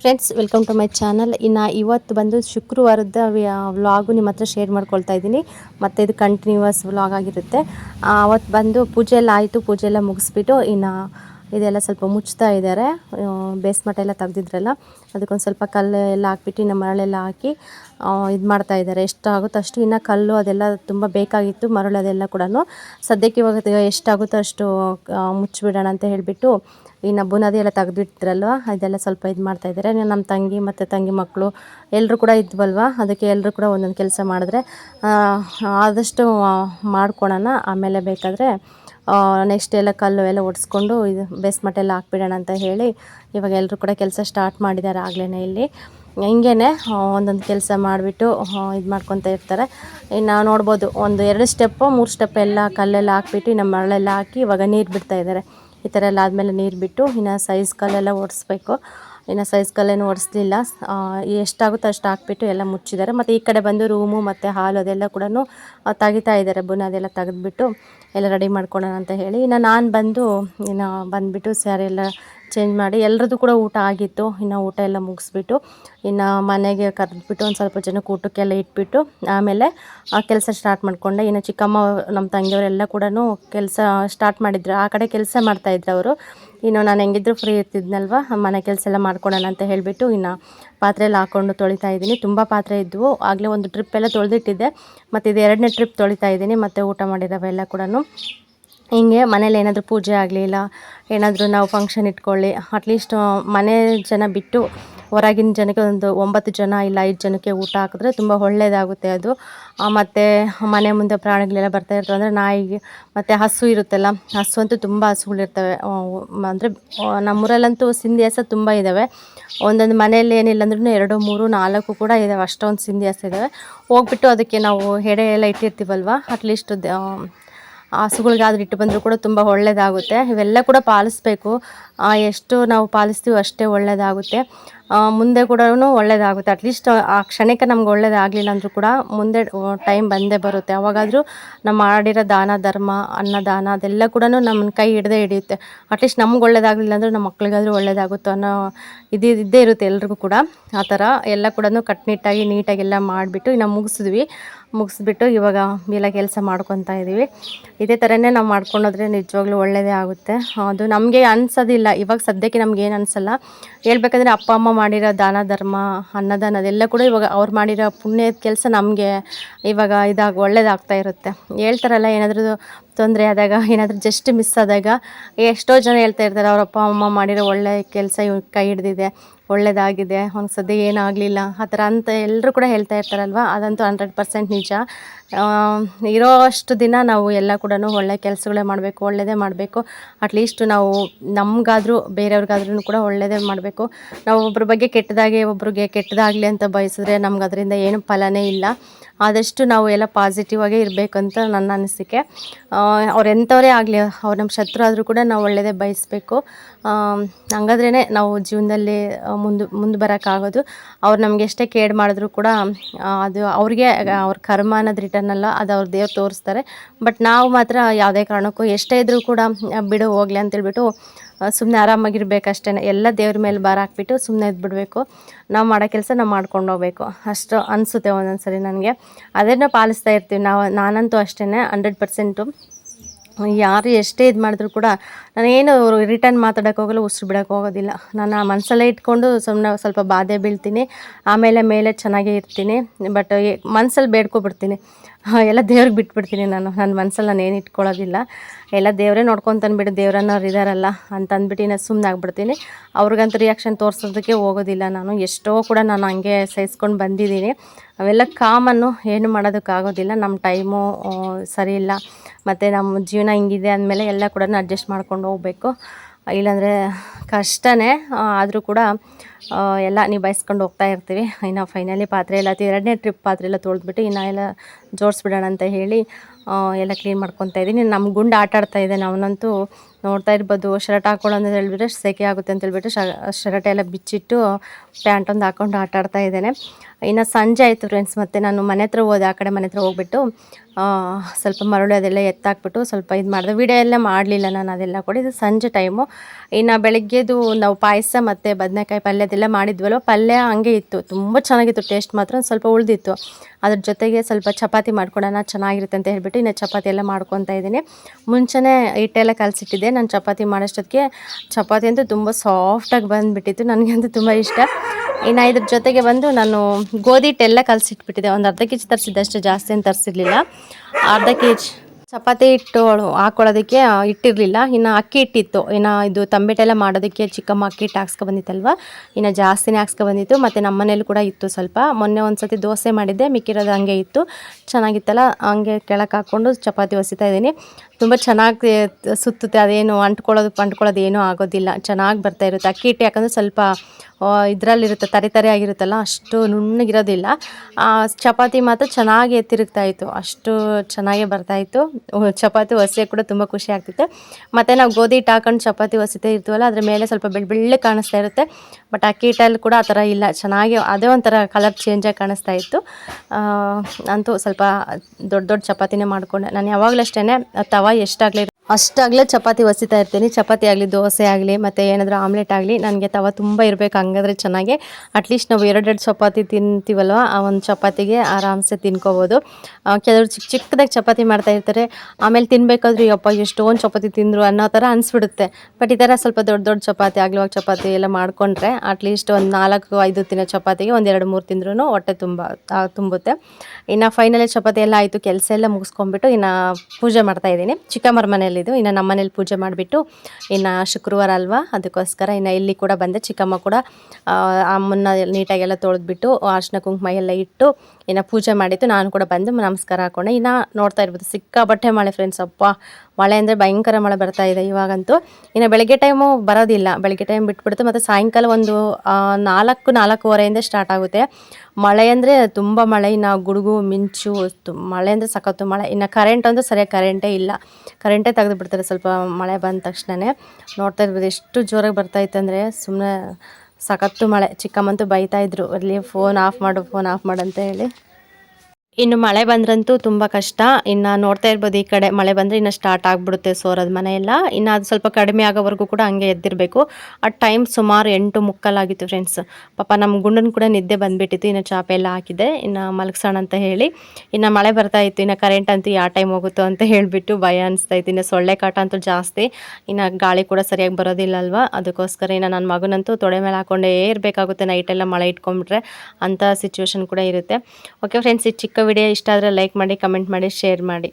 Friends welcome to my channel ಇನ್ನು ಇವತ್ತು ಬಂದು ಶುಕ್ರವಾರದ ವ್ಲಾಗು ನಿಮ್ಮ ಹತ್ರ ಶೇರ್ ಮಾಡ್ಕೊಳ್ತಾ ಇದ್ದೀನಿ. ಮತ್ತು ಇದು ಕಂಟಿನ್ಯೂವಸ್ ವ್ಲಾಗ್ ಆಗಿರುತ್ತೆ. ಅವತ್ತು ಬಂದು ಪೂಜೆ ಎಲ್ಲ ಆಯಿತು, ಪೂಜೆ ಎಲ್ಲ ಮುಗಿಸ್ಬಿಟ್ಟು ಇನ್ನು ಇದೆಲ್ಲ ಸ್ವಲ್ಪ ಮುಚ್ತಾ ಇದ್ದಾರೆ. ಬೇಸ್ಮಠ ಎಲ್ಲ ತೆಗ್ದಿದ್ರಲ್ಲ, ಅದಕ್ಕೊಂದು ಸ್ವಲ್ಪ ಕಲ್ಲು ಎಲ್ಲ ಹಾಕ್ಬಿಟ್ಟು ಇನ್ನು ಮರಳೆಲ್ಲ ಹಾಕಿ ಇದು ಮಾಡ್ತಾ ಇದ್ದಾರೆ. ಎಷ್ಟು ಆಗುತ್ತೋ ಅಷ್ಟು, ಇನ್ನು ಕಲ್ಲು ಅದೆಲ್ಲ ತುಂಬ ಬೇಕಾಗಿತ್ತು, ಮರಳು ಅದೆಲ್ಲ ಕೂಡ ಸದ್ಯಕ್ಕೆ ಇವಾಗ ಎಷ್ಟಾಗುತ್ತೋ ಅಷ್ಟು ಮುಚ್ಚಿಬಿಡೋಣ ಅಂತ ಹೇಳಿಬಿಟ್ಟು ಇನ್ನು ಬುನಾದಿ ಎಲ್ಲ ತೆಗೆದಿಟ್ಟಿದ್ರಲ್ವ ಅದೆಲ್ಲ ಸ್ವಲ್ಪ ಇದು ಮಾಡ್ತಾ ಇದ್ದಾರೆ. ನಮ್ಮ ತಂಗಿ ಮತ್ತು ತಂಗಿ ಮಕ್ಕಳು ಎಲ್ಲರೂ ಕೂಡ ಇದ್ವಲ್ವ, ಅದಕ್ಕೆ ಎಲ್ಲರೂ ಕೂಡ ಒಂದೊಂದು ಕೆಲಸ ಮಾಡಿದ್ರೆ ಆದಷ್ಟು ಮಾಡ್ಕೊಳೋಣ. ಆಮೇಲೆ ಬೇಕಾದರೆ ನೆಕ್ಸ್ಟ್ ಎಲ್ಲ ಕಲ್ಲು ಎಲ್ಲ ಒಡಿಸ್ಕೊಂಡು ಇದು ಬೇಸ್ಮಠ ಎಲ್ಲ ಹಾಕ್ಬಿಡೋಣ ಅಂತ ಹೇಳಿ ಇವಾಗ ಎಲ್ಲರೂ ಕೂಡ ಕೆಲಸ ಸ್ಟಾರ್ಟ್ ಮಾಡಿದ್ದಾರೆ ಆಗ್ಲೇ ಇಲ್ಲಿ. ಹಿಂಗೇ ಒಂದೊಂದು ಕೆಲಸ ಮಾಡಿಬಿಟ್ಟು ಇದು ಮಾಡ್ಕೊತ ಇರ್ತಾರೆ. ನಾವು ನೋಡ್ಬೋದು, ಒಂದು ಎರಡು ಸ್ಟೆಪ್ಪು ಮೂರು ಸ್ಟೆಪ್ ಎಲ್ಲ ಕಲ್ಲೆಲ್ಲ ಹಾಕ್ಬಿಟ್ಟು, ಇನ್ನು ಮರಳೆಲ್ಲ ಹಾಕಿ ಇವಾಗ ನೀರು ಬಿಡ್ತಾ ಇದ್ದಾರೆ. ಈ ಥರ ಎಲ್ಲ ಆದಮೇಲೆ ನೀರು ಬಿಟ್ಟು ಇನ್ನು ಸೈಜ್ ಕಲ್ಲೆಲ್ಲ ಒಡಿಸ್ಬೇಕು ಇನ್ನು ಸೈಜ್ ಕಲ್ಲೇನು ಒಡಿಸ್ಲಿಲ್ಲ ಎಷ್ಟಾಗುತ್ತೋ ಅಷ್ಟು ಹಾಕ್ಬಿಟ್ಟು ಎಲ್ಲ ಮುಚ್ಚಿದ್ದಾರೆ. ಮತ್ತು ಈ ಕಡೆ ಬಂದು ರೂಮು ಮತ್ತು ಹಾಲು ಅದೆಲ್ಲ ಕೂಡ ತೆಗಿತಾ ಇದ್ದಾರೆ. ಬುನಾದೆಲ್ಲ ತೆಗೆದ್ಬಿಟ್ಟು ಎಲ್ಲ ರೆಡಿ ಮಾಡ್ಕೊಳ್ಳೋಣ ಅಂತ ಹೇಳಿ. ಇನ್ನು ನಾನು ಬಂದು ಇನ್ನು ಬಂದುಬಿಟ್ಟು ಸ್ಯಾರಿ ಎಲ್ಲ ಚೇಂಜ್ ಮಾಡಿ. ಎಲ್ಲರದ್ದು ಕೂಡ ಊಟ ಆಗಿತ್ತು. ಇನ್ನು ಊಟ ಎಲ್ಲ ಮುಗಿಸ್ಬಿಟ್ಟು, ಇನ್ನು ಮನೆಗೆ ಕರೆದ್ಬಿಟ್ಟು ಒಂದು ಸ್ವಲ್ಪ ಜನಕ್ಕೆ ಊಟಕ್ಕೆಲ್ಲ ಇಟ್ಬಿಟ್ಟು, ಆಮೇಲೆ ಆ ಕೆಲಸ ಸ್ಟಾರ್ಟ್ ಮಾಡಿಕೊಂಡೆ. ಇನ್ನು ಚಿಕ್ಕಮ್ಮ ನಮ್ಮ ತಂಗಿಯವರೆಲ್ಲ ಕೂಡ ಕೆಲಸ ಸ್ಟಾರ್ಟ್ ಮಾಡಿದ್ರು. ಆ ಕಡೆ ಕೆಲಸ ಮಾಡ್ತಾಯಿದ್ರು ಅವರು. ಇನ್ನು ನಾನು ಹೆಂಗಿದ್ರು ಫ್ರೀ ಇರ್ತಿದ್ನಲ್ವ? ಮನೆ ಕೆಲಸ ಎಲ್ಲ ಮಾಡ್ಕೊಳ್ಳೋಣ ಅಂತ ಹೇಳಿಬಿಟ್ಟು ಇನ್ನು ಪಾತ್ರೆ ಎಲ್ಲ ಹಾಕ್ಕೊಂಡು ತೊಳಿತಾ ಇದ್ದೀನಿ. ತುಂಬ ಪಾತ್ರೆ ಇದ್ವು. ಆಗಲೇ ಒಂದು ಟ್ರಿಪ್ ಎಲ್ಲ ತೊಳೆದಿಟ್ಟಿದ್ದೆ. ಮತ್ತು ಇದು ಎರಡನೇ ಟ್ರಿಪ್ ತೊಳಿತಾ ಇದ್ದೀನಿ. ಮತ್ತು ಊಟ ಮಾಡಿರೋವೆಲ್ಲ ಕೂಡ ಹಿಂಗೆ ಮನೇಲಿ ಏನಾದರೂ ಪೂಜೆ ಆಗಲಿ ಇಲ್ಲ, ಏನಾದರೂ ನಾವು ಫಂಕ್ಷನ್ ಇಟ್ಕೊಳ್ಳಿ ಅಟ್ಲೀಸ್ಟ್ ಮನೆ ಜನ ಬಿಟ್ಟು ಹೊರಗಿನ ಜನಕ್ಕೆ ಒಂದು ಒಂಬತ್ತು ಜನ ಇಲ್ಲ ಐದು ಜನಕ್ಕೆ ಊಟ ಹಾಕಿದ್ರೆ ತುಂಬ ಒಳ್ಳೆಯದಾಗುತ್ತೆ ಅದು. ಮತ್ತು ಮನೆ ಮುಂದೆ ಪ್ರಾಣಿಗಳೆಲ್ಲ ಬರ್ತಾ ಇರ್ತವೆ ಅಂದರೆ ನಾಯಿಗೆ, ಮತ್ತು ಹಸು ಇರುತ್ತಲ್ಲ, ಹಸು ಅಂತೂ ತುಂಬ ಹಸುಗಳಿರ್ತವೆ ಅಂದರೆ ನಮ್ಮೂರಲ್ಲಂತೂ ಸಿಂಧಿ ಹಸ ತುಂಬ ಇದ್ದಾವೆ ಒಂದೊಂದು ಮನೆಯಲ್ಲಿ ಏನಿಲ್ಲ ಅಂದ್ರೂ ಎರಡು, ಮೂರು, ನಾಲ್ಕು ಕೂಡ ಇದ್ದಾವೆ ಅಷ್ಟೊಂದು ಸಿಂಧಿ ಹಸು ಇದ್ದಾವೆ ಹೋಗ್ಬಿಟ್ಟು ಅದಕ್ಕೆ ನಾವು ಎಡೆ ಎಲ್ಲ ಇಟ್ಟಿರ್ತೀವಲ್ವ? ಅಟ್ಲೀಸ್ಟ್ ಹಸುಗಳಿಗಾದ್ರೂ ಇಟ್ಟು ಬಂದರೂ ಕೂಡ ತುಂಬ ಒಳ್ಳೆಯದಾಗುತ್ತೆ ಇವೆಲ್ಲ ಕೂಡ ಪಾಲಿಸ್ಬೇಕು. ಎಷ್ಟು ನಾವು ಪಾಲಿಸ್ತೀವೋ ಅಷ್ಟೇ ಒಳ್ಳೆಯದಾಗುತ್ತೆ ಮುಂದೆ ಕೂಡ ಒಳ್ಳೇದಾಗುತ್ತೆ. ಅಟ್ಲೀಸ್ಟ್ ಆ ಕ್ಷಣಕ್ಕೆ ನಮ್ಗೆ ಒಳ್ಳೇದಾಗಲಿಲ್ಲ ಅಂದರೂ ಕೂಡ ಮುಂದೆ ಟೈಮ್ ಬಂದೇ ಬರುತ್ತೆ. ಅವಾಗಾದರೂ ನಮ್ಮ ಮಾಡಿರೋ ದಾನ, ಧರ್ಮ, ಅನ್ನದಾನ ಅದೆಲ್ಲ ಕೂಡ ನಮ್ಮನ್ನ ಕೈ ಹಿಡ್ದೇ ಹಿಡಿಯುತ್ತೆ. ಅಟ್ಲೀಸ್ಟ್ ನಮ್ಗೆ ಒಳ್ಳೇದಾಗಲಿಲ್ಲ ಅಂದರೆ ನಮ್ಮ ಮಕ್ಕಳಿಗಾದರೂ ಒಳ್ಳೇದಾಗುತ್ತೋ ಅನ್ನೋ ಇದು ಇದ್ದೇ ಇರುತ್ತೆ ಎಲ್ರಿಗೂ ಕೂಡ. ಆ ಥರ ಎಲ್ಲ ಕೂಡ ಕಟ್ನಿಟ್ಟಾಗಿ, ನೀಟಾಗೆಲ್ಲ ಮಾಡಿಬಿಟ್ಟು ಇನ್ನು ಮುಗಿಸಿದ್ವಿ. ಮುಗಿಸ್ಬಿಟ್ಟು ಇವಾಗ ಎಲ್ಲ ಕೆಲಸ ಮಾಡ್ಕೊತಾ ಇದ್ದೀವಿ ಇದೇ ಥರನೇ ನಾವು ಮಾಡ್ಕೊಂಡೋದ್ರೆ ನಿಜವಾಗ್ಲೂ ಒಳ್ಳೆಯದೇ ಆಗುತ್ತೆ. ಅದು ನಮಗೆ ಅನಿಸೋದಿಲ್ಲ. ಇವಾಗ ಸದ್ಯಕ್ಕೆ ನಮ್ಗೆ ಏನು ಅನಿಸಲ್ಲ. ಹೇಳ್ಬೇಕಂದ್ರೆ ಅಪ್ಪ, ಅಮ್ಮ ಮಾಡಿರೋ ದಾನ ಧರ್ಮ ಅನ್ನದಾನ ಅದೆಲ್ಲ ಕೂಡ ಇವಾಗ ಅವ್ರು ಮಾಡಿರೋ ಪುಣ್ಯದ ಕೆಲಸ ನಮಗೆ ಇವಾಗ ಇದಾಗ ಒಳ್ಳೇದಾಗ್ತಾ ಇರುತ್ತೆ. ಹೇಳ್ತಾರಲ್ಲ ಏನಾದರೂ ತೊಂದರೆ ಆದಾಗ, ಏನಾದರೂ ಜಸ್ಟ್ ಮಿಸ್ ಆದಾಗ, ಎಷ್ಟೋ ಜನ ಹೇಳ್ತಾ ಇರ್ತಾರೆ ಅವ್ರ ಅಪ್ಪ ಅಮ್ಮ ಮಾಡಿರೋ ಒಳ್ಳೆ ಕೆಲಸ ಇವ್ ಕೈ ಹಿಡ್ದಿದೆ ಒಳ್ಳೆಯದಾಗಿದೆ ಅವ್ನಿಗೆ ಸದ್ಯ ಏನಾಗಲಿಲ್ಲ ಆ ಥರ ಅಂತ ಎಲ್ಲರೂ ಕೂಡ ಹೇಳ್ತಾ ಇರ್ತಾರಲ್ವ? ಅದಂತೂ ಹಂಡ್ರೆಡ್ ಪರ್ಸೆಂಟ್ ನಿಜ. ಇರೋ ಅಷ್ಟು ದಿನ ನಾವು ಎಲ್ಲ ಕೂಡ ಒಳ್ಳೆ ಕೆಲಸಗಳೇ ಮಾಡಬೇಕು ಒಳ್ಳೆಯದೇ ಮಾಡಬೇಕು. ಅಟ್ಲೀಸ್ಟ್ ನಾವು ನಮಗಾದರೂ, ಬೇರೆಯವ್ರಿಗಾದ್ರೂ ಕೂಡ ಒಳ್ಳೆಯದೇ ಮಾಡಬೇಕು. ನಾವು ಒಬ್ಬರ ಬಗ್ಗೆ ಕೆಟ್ಟದಾಗೆ ಒಬ್ರಿಗೆ ಕೆಟ್ಟದಾಗಲಿ ಅಂತ ಬಯಸಿದ್ರೆ ನಮ್ಗೆ ಅದರಿಂದ ಏನು ಫಲನೇ ಇಲ್ಲ. ಆದಷ್ಟು ನಾವು ಎಲ್ಲ ಪಾಸಿಟಿವ್ ಆಗೇ ಇರಬೇಕು ಅಂತ ನನ್ನ ಅನಿಸಿಕೆ. ಅವ್ರು ಎಂಥವರೇ ಆಗಲಿ, ಅವ್ರು ನಮ್ಮ ಶತ್ರು ಆದರೂ ಕೂಡ ನಾವು ಒಳ್ಳೆಯದೇ ಬಯಸಬೇಕು. ಹಂಗಾದ್ರೇ ನಾವು ಜೀವನದಲ್ಲಿ ಮುಂದೆ ಮುಂದೆ ಬರೋಕ್ಕಾಗೋದು. ಅವ್ರು ನಮಗೆ ಎಷ್ಟೇ ಕೇಡ್ ಮಾಡಿದ್ರು ಕೂಡ ಅದು ಅವ್ರಿಗೆ, ಅವ್ರ ಕರ್ಮ ಅನ್ನೋದು ರಿಟರ್ನ್ ಅಲ್ಲ, ಅದು ಅವ್ರ ದೇವ್ರು ತೋರಿಸ್ತಾರೆ. ಬಟ್ ನಾವು ಮಾತ್ರ ಯಾವುದೇ ಕಾರಣಕ್ಕೂ ಎಷ್ಟೇ ಇದ್ರೂ ಕೂಡ ಬಿಡು, ಹೋಗ್ಲಿ ಅಂತೇಳ್ಬಿಟ್ಟು ಸುಮ್ಮನೆ ಆರಾಮಾಗಿರ್ಬೇಕಷ್ಟೇ ಎಲ್ಲ ದೇವ್ರ ಮೇಲೆ ಭಾರ ಹಾಕ್ಬಿಟ್ಟು ಸುಮ್ಮನೆ ಇದ್ಬಿಡ್ಬೇಕು. ನಾವು ಮಾಡೋ ಕೆಲಸ ನಾವು ಮಾಡ್ಕೊಂಡು ಹೋಗ್ಬೇಕು. ಅಷ್ಟು ಅನಿಸುತ್ತೆ ಒಂದೊಂದು ಸರಿ ನನಗೆ. ಅದನ್ನು ಪಾಲಿಸ್ತಾ ಇರ್ತೀವಿ. ನಾವು, ನಾನಂತೂ ಅಷ್ಟೇ ಹಂಡ್ರೆಡ್ ಪರ್ಸೆಂಟು ಯಾರು ಎಷ್ಟೇ ಇದು ಮಾಡಿದ್ರು ಕೂಡ ನಾನೇನು ರಿಟರ್ನ್ ಮಾತಾಡೋಕೆ ಹೋಗಲ್ಲ, ಉಸಿರು ಬಿಡೋಕೆ ಹೋಗೋದಿಲ್ಲ. ನಾನು ಮನಸ್ಸಲ್ಲೇ ಇಟ್ಕೊಂಡು ಸುಮ್ಮನೆ ಸ್ವಲ್ಪ ಬಾಧೆ ಬೀಳ್ತೀನಿ. ಆಮೇಲೆ ಮೇಲೆ ಚೆನ್ನಾಗೇ ಇರ್ತೀನಿ. ಬಟ್ ಮನಸ್ಸಲ್ಲಿ ಬೇಡ್ಕೊಬಿಡ್ತೀನಿ. ಎಲ್ಲ ದೇವ್ರಿಗೆ ಬಿಟ್ಬಿಡ್ತೀನಿ ನಾನು. ನನ್ನ ಮನಸ್ಸಲ್ಲಿ ನಾನು ಏನು ಇಟ್ಕೊಳ್ಳೋದಿಲ್ಲ. ಎಲ್ಲ ದೇವರೇ ನೋಡ್ಕೊತಾನೆ ಬಿಡು ದೇವ್ರನ್ನವ್ರು ಇದ್ದಾರಲ್ಲ ಅಂತ ಅಂದ್ಬಿಟ್ಟು ನಾನು ಸುಮ್ಮನೆ ಆಗ್ಬಿಡ್ತೀನಿ. ಅವ್ರಿಗಂತ ರಿಯಾಕ್ಷನ್ ತೋರಿಸೋದಕ್ಕೆ ಹೋಗೋದಿಲ್ಲ ನಾನು. ಎಷ್ಟೋ ಕೂಡ ನಾನು ಹಂಗೆ ಸಹಿಸ್ಕೊಂಡು ಬಂದಿದ್ದೀನಿ. ಅವೆಲ್ಲ ಕಾಮನ್ನು ಏನು ಮಾಡೋದಕ್ಕಾಗೋದಿಲ್ಲ ನಮ್ಮ ಟೈಮು ಸರಿ ಇಲ್ಲ. ಮತ್ತು ನಮ್ಮ ಜೀವನ ಹಿಂಗಿದೆ ಅಂದಮೇಲೆ ಎಲ್ಲ ಕೂಡ ಅಡ್ಜಸ್ಟ್ ಮಾಡ್ಕೊಂಡು ಹೋಗಬೇಕು. ಇಲ್ಲಾಂದರೆ ಕಷ್ಟನೇ ಆದರೂ ಕೂಡ ಎಲ್ಲ ನಿಭಾಯಿಸ್ಕೊಂಡು ಹೋಗ್ತಾ ಇರ್ತೀವಿ. ಇನ್ನು ಫೈನಲಿ ಪಾತ್ರೆ ಎಲ್ಲ ಎರಡನೇ ಟ್ರಿಪ್ ಪಾತ್ರೆ ಎಲ್ಲ ತೊಳೆದ್ಬಿಟ್ಟು ಇನ್ನು ಎಲ್ಲ ಜೋಡಿಸ್ಬಿಡೋಣ ಅಂತ ಹೇಳಿ ಎಲ್ಲ ಕ್ಲೀನ್ ಮಾಡ್ಕೊತಾ ಇದ್ದೀನಿ ನಮ್ಮ ಗುಂಡು ಆಟಾಡ್ತಾ ಇದೆ ಅವನಂತೂ ನೋಡ್ತಾ ಇರ್ಬೋದು. ಶರ್ಟ್ ಹಾಕೊಳ್ಳೋ ಅಂತ ಹೇಳಿಬಿಟ್ಟು ಸೆಕೆ ಆಗುತ್ತೆ ಅಂತ ಹೇಳ್ಬಿಟ್ಟು ಶರ್ಟ್ ಎಲ್ಲ ಬಿಚ್ಚಿಟ್ಟು ಪ್ಯಾಂಟ್ ಒಂದು ಹಾಕೊಂಡು ಆಟ ಆಡ್ತಾ ಇದ್ದೇನೆ. ಇನ್ನು ಸಂಜೆ ಆಯಿತು ಫ್ರೆಂಡ್ಸ್ ಮತ್ತು ನಾನು ಮನೆ ಹತ್ರ ಹೋದೆ. ಆ ಕಡೆ ಮನೆ ಹತ್ರ ಹೋಗ್ಬಿಟ್ಟು ಸ್ವಲ್ಪ ಮರಳು ಅದೆಲ್ಲ ಎತ್ತಾಕ್ಬಿಟ್ಟು ಸ್ವಲ್ಪ ಇದು ಮಾಡಿದೆ. ವಿಡಿಯೋ ಎಲ್ಲ ಮಾಡಲಿಲ್ಲ ನಾನು, ಅದೆಲ್ಲ ಕೂಡ. ಇದು ಸಂಜೆ ಟೈಮು ಇನ್ನು ಬೆಳಗ್ಗೆದು ನಾವು ಪಾಯಸ ಮತ್ತು ಬದನೆಕಾಯಿ ಪಲ್ಯದೆಲ್ಲ ಮಾಡಿದ್ವಲ್ಲ ಪಲ್ಯ ಹಂಗೆ ಇತ್ತು. ತುಂಬ ಚೆನ್ನಾಗಿತ್ತು ಟೇಸ್ಟ್ ಮಾತ್ರ ಸ್ವಲ್ಪ ಉಳಿದಿತ್ತು. ಅದ್ರ ಜೊತೆಗೆ ಸ್ವಲ್ಪ ಚಪಾತಿ ಮಾಡ್ಕೊಳೋಣ ಚೆನ್ನಾಗಿರುತ್ತೆ ಅಂತ ಹೇಳ್ಬಿಟ್ಟು ಇನ್ನು ಚಪಾತಿ ಎಲ್ಲ ಮಾಡ್ಕೊತಾ ಇದ್ದೀನಿ. ಮುಂಚೆನೇ ಹಿಟ್ಟೆಲ್ಲ ಕಲಸಿಟ್ಟಿದ್ದೆ. ನಾನು ಚಪಾತಿ ಮಾಡೋಷ್ಟೊತ್ತಿಗೆ ಚಪಾತಿ ಅಂತೂ ತುಂಬ ಸಾಫ್ಟಾಗಿ ಬಂದುಬಿಟ್ಟಿತ್ತು, ನನಗಂತೂ ತುಂಬ ಇಷ್ಟ. ಇನ್ನು ಇದ್ರ ಜೊತೆಗೆ ಬಂದು ನಾನು ಗೋಧಿ ಹಿಟ್ಟೆಲ್ಲ ಕಲಸಿಟ್ಬಿಟ್ಟಿದ್ದೆ. ಒಂದು ಅರ್ಧ ಕೆ ಜಿ ತರಿಸಿದ್ದೆ ಅಷ್ಟೇ ಜಾಸ್ತಿ ಏನು ತರಿಸಿರ್ಲಿಲ್ಲ. ಅರ್ಧ ಕೆ ಜಿ ಚಪಾತಿ ಹಿಟ್ಟು ಹಾಕೊಳ್ಳೋದಕ್ಕೆ ಇಟ್ಟಿರಲಿಲ್ಲ. ಇನ್ನು ಅಕ್ಕಿ ಹಿಟ್ಟಿತ್ತು. ಇನ್ನು ಇದು ತಂಬೆಟೆಲ್ಲ ಮಾಡೋದಕ್ಕೆ ಚಿಕ್ಕಮ್ಮ ಅಕ್ಕಿ ಹಿಟ್ಟು ಹಾಕ್ಸ್ಕೊ ಬಂದಿತ್ತಲ್ವ ಇನ್ನು ಜಾಸ್ತಿನೇ ಹಾಕ್ಸ್ಕೊ ಬಂದಿತ್ತು ಮತ್ತು ನಮ್ಮ ಮನೇಲಿ ಕೂಡ ಇತ್ತು ಸ್ವಲ್ಪ. ಮೊನ್ನೆ ಒಂದು ಸತಿ ದೋಸೆ ಮಾಡಿದ್ದೆ, ಮಿಕ್ಕಿರೋದು ಹಂಗೆ ಇತ್ತು. ಚೆನ್ನಾಗಿತ್ತಲ್ಲ? ಹಂಗೆ ಕೆಳಕ್ಕೆ ಹಾಕ್ಕೊಂಡು ಚಪಾತಿ ಹೊಸಿತಾ ಇದ್ದೀನಿ. ತುಂಬ ಚೆನ್ನಾಗಿ ಸುತ್ತುತ್ತೆ, ಅದೇನು ಅಂಟ್ಕೊಳ್ಳೋದು ಅಂಟ್ಕೊಳ್ಳೋದು ಏನೂ ಆಗೋದಿಲ್ಲ. ಚೆನ್ನಾಗಿ ಬರ್ತಾ ಇರುತ್ತೆ. ಅಕ್ಕಿ ಹಿಟ್ಟು ಯಾಕಂದರೆ ಸ್ವಲ್ಪ ಇದರಲ್ಲಿರುತ್ತೆ, ತರಿ ತರಿ ಆಗಿರುತ್ತಲ್ಲ, ಅಷ್ಟು ನುಣ್ಣಗಿರೋದಿಲ್ಲ. ಚಪಾತಿ ಮಾತ್ರ ಚೆನ್ನಾಗಿ ತಿರುಗ್ತಾ ಇತ್ತು. ಅಷ್ಟು ಚೆನ್ನಾಗೇ ಬರ್ತಾ ಇತ್ತು. ಚಪಾತಿ ಹೊಸೆ ಕೂಡ ತುಂಬ ಖುಷಿ ಆಗ್ತಿತ್ತು. ಮತ್ತು ನಾವು ಗೋಧಿ ಹಿಟ್ಟು ಹಾಕೊಂಡು ಚಪಾತಿ ಹೊಸತೆ ಇರ್ತೀವಲ್ಲ, ಅದ್ರ ಮೇಲೆ ಸ್ವಲ್ಪ ಬೆಳ್ಳ ಬೆಳ್ಳೆ ಕಾಣಿಸ್ತಾ ಇರುತ್ತೆ. ಬಟ್ ಅಕ್ಕಿ ಹಿಟ್ಟಲ್ಲಿ ಕೂಡ ಆ ಥರ ಇಲ್ಲ. ಚೆನ್ನಾಗಿ ಅದೇ ಒಂಥರ ಕಲರ್ ಚೇಂಜಾಗಿ ಕಾಣಿಸ್ತಾ ಇತ್ತು. ಅಂತೂ ಸ್ವಲ್ಪ ದೊಡ್ಡ ದೊಡ್ಡ ಚಪಾತಿನೇ ಮಾಡಿಕೊಂಡೆ. ನಾನು ಯಾವಾಗಲೂ ಅಷ್ಟೇ ತವ ಎಷ್ಟಾಗಲಿ ಅಷ್ಟಾಗಲೇ ಚಪಾತಿ ಒಸಿತಾ ಇರ್ತೀನಿ. ಚಪಾತಿ ಆಗಲಿ, ದೋಸೆ ಆಗಲಿ, ಮತ್ತು ಏನಾದರೂ ಆಮ್ಲೆಟ್ ಆಗಲಿ, ನನಗೆ ತವ ತುಂಬ ಇರಬೇಕು. ಹಂಗಾದ್ರೆ ಚೆನ್ನಾಗಿ ಅಟ್ಲೀಸ್ಟ್ ನಾವು ಎರಡೆರಡು ಚಪಾತಿ ತಿಂತೀವಲ್ವ, ಆ ಒಂದು ಚಪಾತಿಗೆ ಆರಾಮ್ಸೆ ತಿನ್ಕೋಬೋದು. ಕೆಲವರು ಚಿಕ್ಕ ಚಿಕ್ಕದಾಗಿ ಚಪಾತಿ ಮಾಡ್ತಾ ಇರ್ತಾರೆ. ಆಮೇಲೆ ತಿನ್ನಬೇಕಾದ್ರೆ ಯಪ್ಪ ಎಷ್ಟೊಂದು ಚಪಾತಿ ತಿಂದರು ಅನ್ನೋ ಥರ ಅನಿಸ್ಬಿಡುತ್ತೆ. ಬಟ್ ಈ ಥರ ಸ್ವಲ್ಪ ದೊಡ್ಡ ದೊಡ್ಡ ಚಪಾತಿ ಆಗಲಿವಾಗ ಚಪಾತಿ ಎಲ್ಲ ಮಾಡಿಕೊಂಡ್ರೆ ಅಟ್ಲೀಸ್ಟ್ ಒಂದು ನಾಲ್ಕು, ಐದು ದಿನ ಚಪಾತಿಗೆ ಒಂದು ಎರಡು, ಮೂರು ತಿಂದ್ರೂ ಹೊಟ್ಟೆ ತುಂಬ ತುಂಬುತ್ತೆ. ಇನ್ನು ಫೈನಲಿ ಚಪಾತಿ ಎಲ್ಲ ಆಯಿತು, ಕೆಲಸ ಎಲ್ಲ ಮುಗಿಸ್ಕೊಂಡ್ಬಿಟ್ಟು ಇನ್ನು ಪೂಜೆ ಮಾಡ್ತಾಯಿದ್ದೀನಿ ಚಿಕ್ಕಮ್ಮರ ಚಿಕ್ಕಮ್ಮರ ಮನೆಯಲ್ಲಿದ್ದು. ಇನ್ನು ನಮ್ಮ ಮನೇಲಿ ಪೂಜೆ ಮಾಡಿಬಿಟ್ಟು ಇನ್ನು ಶುಕ್ರವಾರ ಅಲ್ವಾ? ಅದಕ್ಕೋಸ್ಕರ ಇನ್ನು ಇಲ್ಲಿ ಕೂಡ ಬಂದೆ. ಚಿಕ್ಕಮ್ಮ ಕೂಡ ಅಮ್ಮನ್ನ ನೀಟಾಗೆಲ್ಲ ತೊಳೆದ್ಬಿಟ್ಟು ಅರ್ಶಿನ ಕುಂಕುಮ ಎಲ್ಲ ಇಟ್ಟು ಇನ್ನು ಪೂಜೆ ಮಾಡಿತ್ತು ನಾನು ಕೂಡ ಬಂದು ನಮಸ್ಕಾರ ಹಾಕೊಂಡೆ. ಇನ್ನು ನೋಡ್ತಾ ಇರ್ಬೋದು. ಸಿಕ್ಕಾಬಟ್ಟೆ ಮಳೆ ಫ್ರೆಂಡ್ಸ್ ಅಪ್ಪ, ಮಳೆ ಅಂದರೆ ಭಯಂಕರ ಮಳೆ ಬರ್ತಾ ಇದೆ ಇವಾಗಂತೂ. ಇನ್ನು ಬೆಳಗ್ಗೆ ಟೈಮು ಬರೋದಿಲ್ಲ. ಬೆಳಗ್ಗೆ ಟೈಮ್ ಬಿಟ್ಬಿಡ್ತು ಮತ್ತು ಸಾಯಂಕಾಲ ಒಂದು ನಾಲ್ಕು, ನಾಲ್ಕೂವರೆಯಿಂದ ಸ್ಟಾರ್ಟ್ ಆಗುತ್ತೆ. ಮಳೆ ಅಂದರೆ ತುಂಬ ಮಳೆ, ಇನ್ನು ಗುಡುಗು, ಮಿಂಚು ಮಳೆ ಅಂದರೆ ಸಖತ್ತು ಮಳೆ. ಇನ್ನು ಕರೆಂಟ್ ಅಂದರೆ ಸರಿಯಾಗಿ ಕರೆಂಟೇ ಇಲ್ಲ. ಕರೆಂಟೇ ತೆಗೆದು ಬಿಡ್ತಾರೆ ಸ್ವಲ್ಪ ಮಳೆ ಬಂದ ತಕ್ಷಣವೇ ನೋಡ್ತಾ ಇರ್ಬೋದು ಎಷ್ಟು ಜೋರಾಗಿ ಬರ್ತಾ ಅಂದ್ರೆ ಸುಮ್ಮನೆ ಸಖತ್ತು ಮಳೆ. ಚಿಕ್ಕಮ್ಮಂತೂ ಬೈತಾ ಇದ್ರು ಅಲ್ಲಿ ಫೋನ್ ಆಫ್ ಮಾಡು ಫೋನ್ ಆಫ್ ಮಾಡು ಅಂತ ಹೇಳಿ. ಇನ್ನು ಮಳೆ ಬಂದ್ರಂತೂ ತುಂಬ ಕಷ್ಟ. ಇನ್ನು ನೋಡ್ತಾ ಇರ್ಬೋದು ಈ ಕಡೆ ಮಳೆ ಬಂದರೆ ಇನ್ನು ಸ್ಟಾರ್ಟ್ ಆಗಿಬಿಡುತ್ತೆ ಸೋರೋದು ಮನೆ ಎಲ್ಲ. ಇನ್ನು ಅದು ಸ್ವಲ್ಪ ಕಡಿಮೆ ಆಗೋವರೆಗೂ ಕೂಡ ಹಂಗೆ ಎದ್ದಿರಬೇಕು. ಆ ಟೈಮ್ ಸುಮಾರು ಎಂಟು ಮುಕ್ಕಲಾಗಿತ್ತು ಫ್ರೆಂಡ್ಸ್ ಪಾಪ ನಮ್ಮ ಗುಂಡನ ಕೂಡ ನಿದ್ದೆ ಬಂದುಬಿಟ್ಟಿತ್ತು. ಇನ್ನು ಚಾಪೆ ಎಲ್ಲ ಹಾಕಿದೆ. ಇನ್ನು ಮಲಗ್ಸೋಣ ಅಂತ ಹೇಳಿ. ಇನ್ನು ಮಳೆ ಬರ್ತಾ ಇತ್ತು. ಇನ್ನು ಕರೆಂಟ್ ಅಂತೂ ಯಾವ ಟೈಮ್ ಹೋಗುತ್ತೋ ಅಂತ ಹೇಳಿಬಿಟ್ಟು ಭಯ ಅನಿಸ್ತಾ ಇತ್ತು. ಇನ್ನು ಸೊಳ್ಳೆ ಕಾಟ ಅಂತೂ ಜಾಸ್ತಿ. ಇನ್ನು ಗಾಳಿ ಕೂಡ ಸರಿಯಾಗಿ ಬರೋದಿಲ್ಲ ಅಲ್ವಾ ಅದಕ್ಕೋಸ್ಕರ ಇನ್ನು ನನ್ನ ಮಗನಂತೂ ತೊಡೆ ಮೇಲೆ ಹಾಕೊಂಡೇ ಇರಬೇಕಾಗುತ್ತೆ. ನೈಟೆಲ್ಲ ಮಳೆ ಇಟ್ಕೊಂಡ್ಬಿಟ್ರೆ ಅಂಥ ಸಿಚುವೇಶನ್ ಕೂಡ ಇರುತ್ತೆ. ಓಕೆ ಫ್ರೆಂಡ್ಸ್ ಈ ಚಿಕ್ಕ ವಿಡಿಯೋ ಇಷ್ಟ ಆದರೆ ಲೈಕ್ ಮಾಡಿ ಕಮೆಂಟ್ ಮಾಡಿ ಶೇರ್ ಮಾಡಿ.